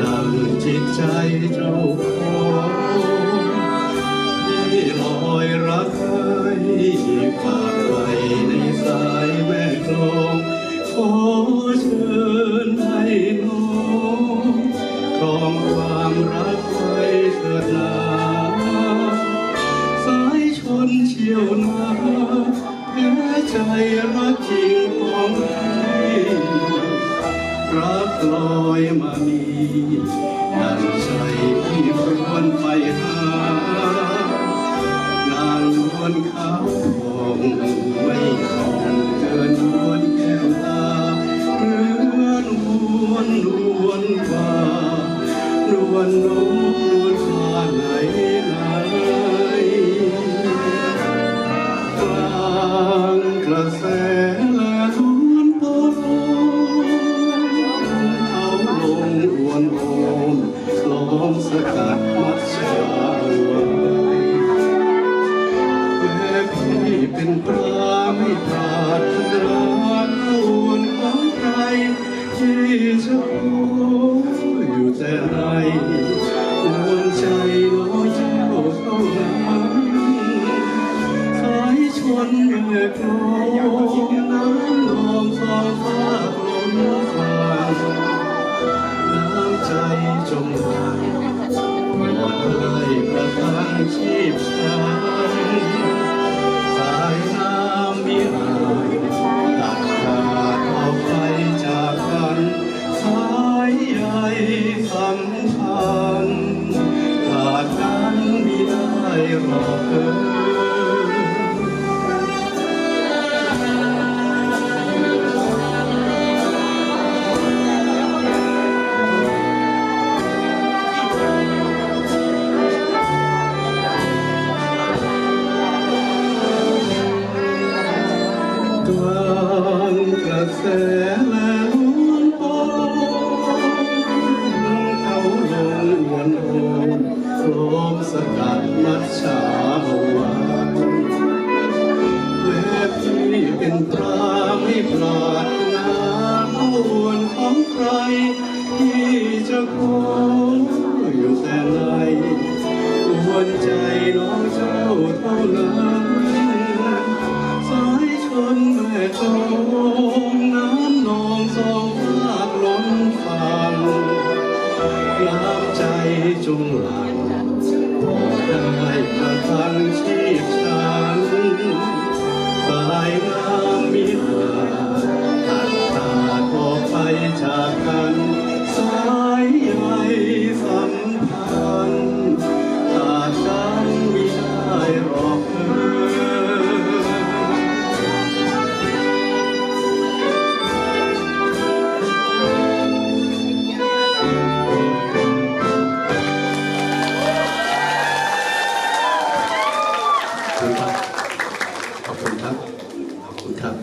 ดังจิตใจเจ้าของที่ลอยรักใครฝากไว้ในสายแม่กลองขอเชิญให้น้องครองความรักไว้เถิดนาสายชนเชี่ยวนาแพ้ใจรักจริงของพี่รัก ลอยมามีดังใจที่รวรไปหา เป็นปลาไม่ปรารถนาลวนของใครที่จะโอ้อยู่แต่ในดวใจน้อยเจ้าเท่านั้นสายชนแม่กล จจงหลั่งหมดเลยประทังชีพฉันสายน้ำมิอาจตัดขาดเอาไปจากกันสายใยสัมพันธ์ขาดกันไม่ได้หรอกเอ่ย งใครที่จะขอยู่ จมน้ำนองสองภาคล้นฟังน้ำใจจงหลังพอได้ปรทังชีพฉันสายน้ คุณครับ ขอบคุณครับ